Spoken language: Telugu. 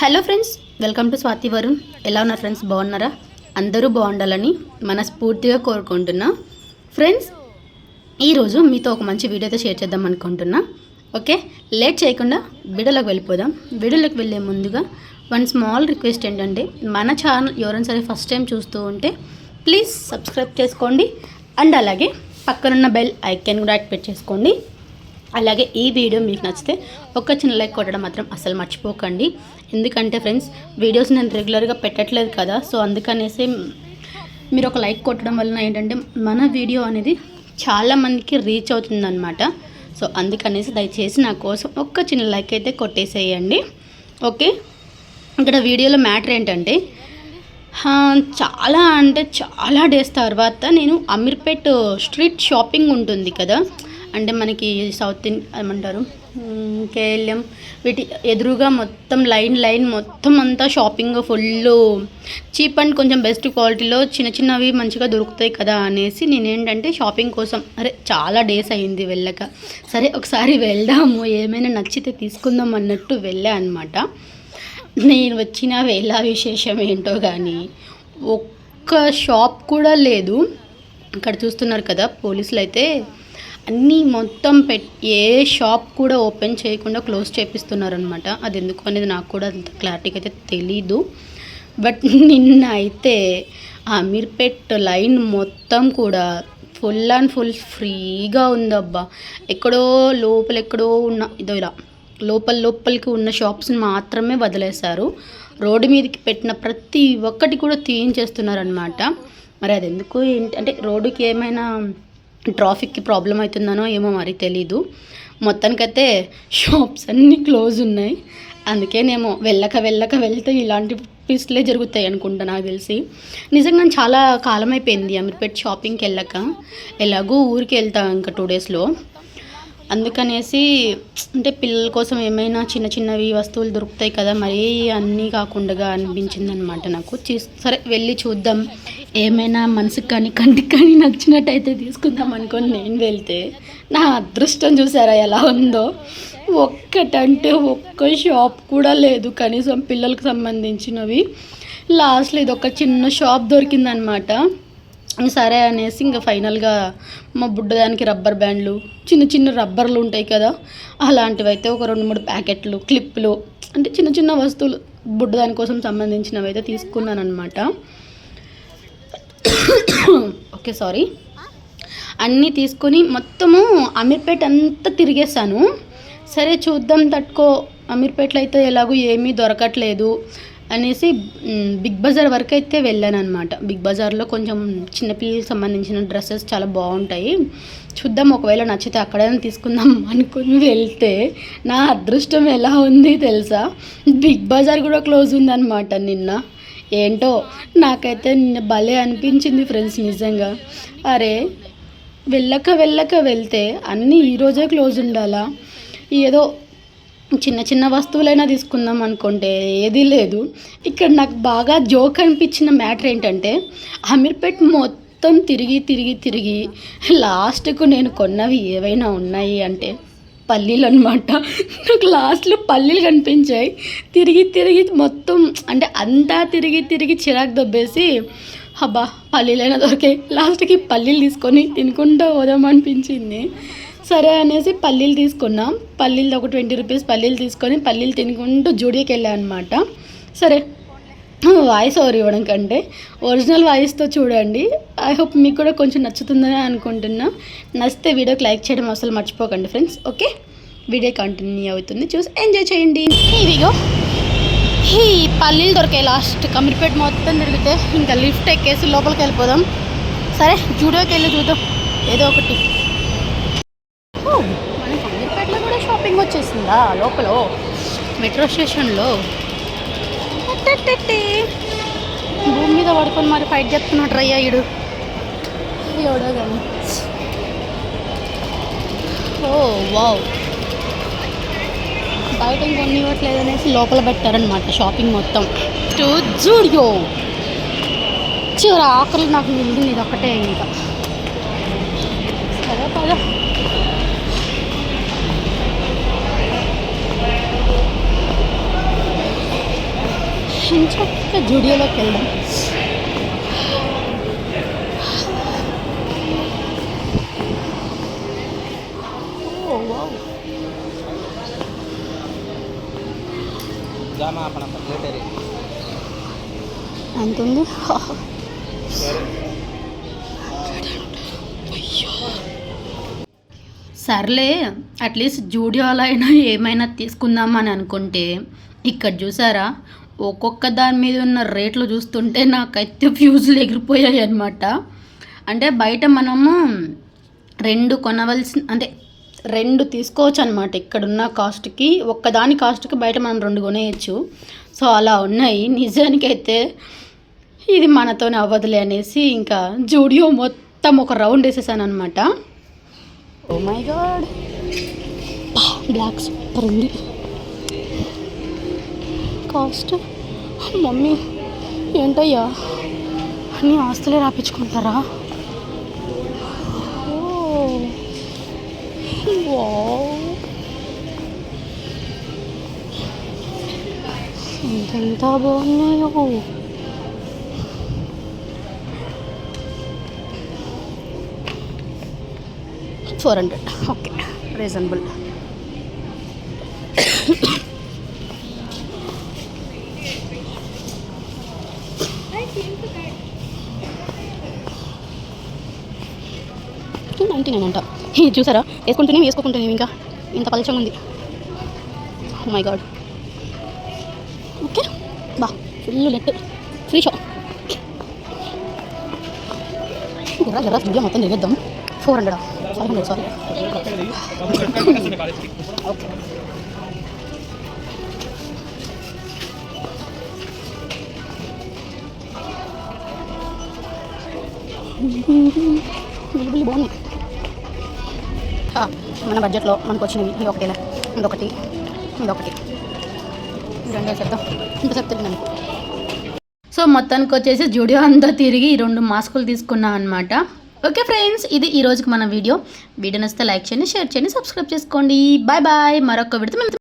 Hello friends welcome to Swathi Varun. ఎలా ఉన్నారు ఫ్రెండ్స్? బాగున్నారా? అందరూ బాగుండాలని మనస్ఫూర్తిగా కోరుకుంటున్నా. ఫ్రెండ్స్ ఈరోజు మీతో ఒక మంచి వీడియో షేర్ చేద్దాం అనుకుంటున్నా. ఓకే? లేట్ చేయకుండా వీడియోలోకి వెళ్ళిపోదాం. వీడియోలోకి వెళ్ళే ముందుగా వన్ స్మాల్ రిక్వెస్ట్ ఏంటంటే మన ఛానల్ ఎవరైనా సరే ఫస్ట్ టైం చూస్తూ ఉంటే ప్లీజ్ సబ్స్క్రైబ్ చేసుకోండి. అండ్ అలాగే పక్కనున్న బెల్ ఐకాన్ కూడా యాక్టివేట్ చేసుకోండి. అలాగే ఈ వీడియో మీకు నచ్చితే ఒక్క చిన్న లైక్ కొట్టడం మాత్రం అసలు మర్చిపోకండి. ఎందుకంటే ఫ్రెండ్స్ వీడియోస్ నేను రెగ్యులర్గా పెట్టట్లేదు కదా సో అందుకనేసి మీరు ఒక లైక్ కొట్టడం వలన ఏంటంటే మన వీడియో అనేది చాలా మందికి రీచ్ అవుతుందన్నమాట. సో అందుకనేసి దయచేసి నా కోసం ఒక్క చిన్న లైక్ అయితే కొట్టేసేయండి. ఓకే? ఇక్కడ వీడియోలో మ్యాటర్ ఏంటంటే చాలా అంటే చాలా డేస్ తర్వాత నేను అమీర్పేట్ స్ట్రీట్ షాపింగ్ ఉంటుంది కదా అంటే మనకి సౌత్ ఏమంటారు? కేఎల్ఎం వీటి ఎదురుగా మొత్తం లైన్ లైన్ మొత్తం అంతా షాపింగ్ ఫుల్ చీప్ అండ్ కొంచెం బెస్ట్ క్వాలిటీలో చిన్న చిన్నవి మంచిగా దొరుకుతాయి కదా అనేసి నేనేంటంటే షాపింగ్ కోసం అరే చాలా డేస్ అయింది వెళ్ళక. సరే ఒకసారి వెళ్దాము ఏమైనా నచ్చితే తీసుకుందాం అన్నట్టు వెళ్ళా అనమాట నేను వచ్చిన వేళ విశేషం ఏంటో కానీ ఒక్క షాప్ కూడా లేదు. ఇక్కడ చూస్తున్నారు కదా పోలీసులు అయితే అన్నీ మొత్తం పెట్ ఏ షాప్ కూడా ఓపెన్ చేయకుండా క్లోజ్ చేపిస్తున్నారనమాట అది ఎందుకు అనేది నాకు కూడా అంత క్లారిటీగా అయితే తెలీదు. బట్ నిన్న అయితే ఆ అమీర్పేట్ లైన్ మొత్తం కూడా ఫుల్ అండ్ ఫుల్ ఫ్రీగా ఉందబ్బా. ఎక్కడో లోపల ఎక్కడో ఉన్న ఇదో ఇలా లోపల లోపలికి ఉన్న షాప్స్ని మాత్రమే వదిలేశారు. రోడ్డు మీదకి పెట్టిన ప్రతి ఒక్కటి కూడా తీయించేస్తున్నారనమాట మరి అది ఎందుకు ఏంటి అంటే రోడ్డుకి ఏమైనా ట్రాఫిక్కి ప్రాబ్లం అవుతుందనో ఏమో మరి తెలీదు. మొత్తానికైతే షాప్స్ అన్నీ క్లోజ్ ఉన్నాయి. అందుకేనేమో వెళ్ళక వెళ్ళక వెళ్తే ఇలాంటి పీస్లే జరుగుతాయి అనుకుంటా నాకు తెలిసి. నిజంగా చాలా కాలం అయిపోయింది అమీర్పేట్ షాపింగ్కి వెళ్ళక. ఎలాగో ఊరికి వెళ్తా ఇంకా టూ డేస్లో. అందుకనేసి అంటే పిల్లల కోసం ఏమైనా చిన్న చిన్నవి వస్తువులు దొరుకుతాయి కదా మరీ అన్నీ కాకుండా అనిపించింది అనమాట నాకు సరే వెళ్ళి చూద్దాం. ఏమైనా మనసుకు కానీ కంటికి కానీ నచ్చినట్టయితే తీసుకుందాం అనుకొని నేను వెళ్తే నా అదృష్టం చూసారా ఎలా ఉందో? ఒక్కటంటే ఒక్క షాప్ కూడా లేదు. కనీసం పిల్లలకు సంబంధించినవి. లాస్ట్లో ఇది ఒక చిన్న షాప్ దొరికిందనమాట. సరే అనేసి ఇంకా ఫైనల్గా మా బుడ్డదానికి రబ్బర్ బ్యాండ్లు చిన్న చిన్న రబ్బర్లు ఉంటాయి కదా అలాంటివి అయితే ఒక రెండు మూడు ప్యాకెట్లు క్లిప్పులు అంటే చిన్న చిన్న వస్తువులు బుడ్డదాని కోసం సంబంధించినవి అయితే తీసుకున్నాను అనమాట ఓకే సారీ. అన్నీ తీసుకొని మొత్తము అమీర్పేట్ అంతా తిరిగేసాను సరే చూద్దాం తట్టుకో. అమీర్పేటలో అయితే ఎలాగో ఏమీ దొరకట్లేదు అనేసి బిగ్ బజార్ వరకు అయితే వెళ్ళాను అనమాట బిగ్ బజార్లో కొంచెం చిన్నపిల్లలకి సంబంధించిన డ్రెస్సెస్ చాలా బాగుంటాయి. చూద్దాం ఒకవేళ నచ్చితే అక్కడైనా తీసుకుందాం అనుకుని వెళ్తే నా అదృష్టం ఎలా ఉంది తెలుసా? బిగ్ బజార్ కూడా క్లోజ్ ఉందన్నమాట నిన్న. ఏంటో నాకైతే నిన్న భలే అనిపించింది ఫ్రెండ్స్ నిజంగా. అరే వెళ్ళక వెళ్ళక వెళ్తే అన్నీ ఈరోజే క్లోజ్ ఉండాలా? ఏదో చిన్న చిన్న వస్తువులైనా తీసుకుందాం అనుకుంటే ఏదీ లేదు. ఇక్కడ నాకు బాగా జోక్ అనిపించిన మ్యాటర్ ఏంటంటే అమీర్పేట్ మొత్తం తిరిగి తిరిగి తిరిగి లాస్ట్కు నేను కొన్నవి ఏవైనా ఉన్నాయి అంటే పల్లీలు అనమాట నాకు లాస్ట్లో పల్లీలు కనిపించాయి. తిరిగి తిరిగి మొత్తం అంటే అంతా తిరిగి తిరిగి చిరాకు దొబ్బేసి అబ్బా పల్లీలైనా దొరికాయి లాస్ట్కి పల్లీలు తీసుకొని తినుకుంటూ పోదామనిపించింది. సరే అనేసి పల్లీలు తీసుకున్నాం. పల్లీలు ఒక ట్వంటీ రూపీస్ పల్లీలు తీసుకొని పల్లీలు తినుకుంటూ జూడియోకి వెళ్ళాను అనమాట సరే వాయిస్ ఓవర్ ఇవ్వడం కంటే ఒరిజినల్ వాయిస్తో చూడండి. ఐ హోప్ మీకు కూడా కొంచెం నచ్చుతుందని అనుకుంటున్నా. నచ్చితే వీడియోకి లైక్ చేయడం అసలు మర్చిపోకండి ఫ్రెండ్స్. ఓకే వీడియో కంటిన్యూ అవుతుంది. చూసి ఎంజాయ్ చేయండి. ఇవిగో ఈ పల్లీలు దొరికాయి లాస్ట్ కమిర్పేట మొత్తం తిరిగితే ఇంకా లిఫ్ట్ ఎక్కేసి లోపలికి వెళ్ళిపోదాం. సరే జూడోకి వెళ్ళి చూద్దాం. ఏదో ఒకటి. ఓ, మన కూడా షాపింగ్ వచ్చేసిందా? లోపల. మెట్రో స్టేషన్లో భూమి మీద పడుకొని మరి ఫైట్ చేస్తున్నాడు రయ్యా ఇడు ఎవడో కానీ ఓ వావ్. బయట ఇంకొన్ని ఇవ్వట్లేదు అనేసి లోపల పెట్టారనమాట షాపింగ్ మొత్తం. టు జూడియో. చివరి ఆఖరి నాకు మిగిలింది ఇది ఒకటే ఇంకా. సరే పద. చక్కగా జూడియోలోకి వెళ్దాం ఎంత ఉంది సర్లే అట్లీస్ట్ జూడియోలో అయినా ఏమైనా తీసుకుందామని అనుకుంటే ఇక్కడ చూసారా? ఒక్కొక్క దాని మీద ఉన్న రేట్లు చూస్తుంటే నాకైతే ఫ్యూజులు ఎగిరిపోయాయి అనమాట అంటే బయట మనము రెండు కొనవలసిన అంటే రెండు తీసుకోవచ్చు అనమాట ఇక్కడున్న కాస్ట్కి ఒక్కదాని కాస్ట్కి బయట మనం రెండు కొనేయచ్చు. సో అలా ఉన్నాయి. నిజానికైతే ఇది మనతోనే అవ్వదులే అనేసి ఇంకా జూడియో మొత్తం ఒక రౌండ్ వేసేసాను అనమాట oh my god black super ఉంది. కాస్ట్ మమ్మీ ఏంటయ్యా? అన్ని ఆస్తులే రాపించుకుంటారా ఓ వావ్. బాగున్నాయో. Four hundred. Okay reasonable. Two ninety nine అంట. ఇది చూసారా? వేసుకుంటూనే వేసుకోకుంటూనే ఇంకా? ఇంత పలచంగా ఉంది. My god okay. బా ఫుల్ నెట్. Free show. జరా జరా వీడియో మొత్తం తిరిగేద్దాం. Four hundred five hundred sorry okay బాగున్నాయి మన బడ్జెట్లో మనకు వచ్చినవి ఇది ఒకటేనా? ఇదొకటి ఇదొకటి. ఈ రెండు ఇంత చెప్తున్నాను సో మొత్తానికి వచ్చేసి జుడియో అంతా తిరిగి ఈ రెండు మాస్కులు తీసుకున్నాం అనమాట ఓకే ఫ్రెండ్స్ ఇది ఈ రోజుకి మన వీడియో. వీడియో నచ్చితే లైక్ చేయండి షేర్ చేయండి సబ్స్క్రైబ్ చేసుకోండి. Bye bye. మరొక విడత మేము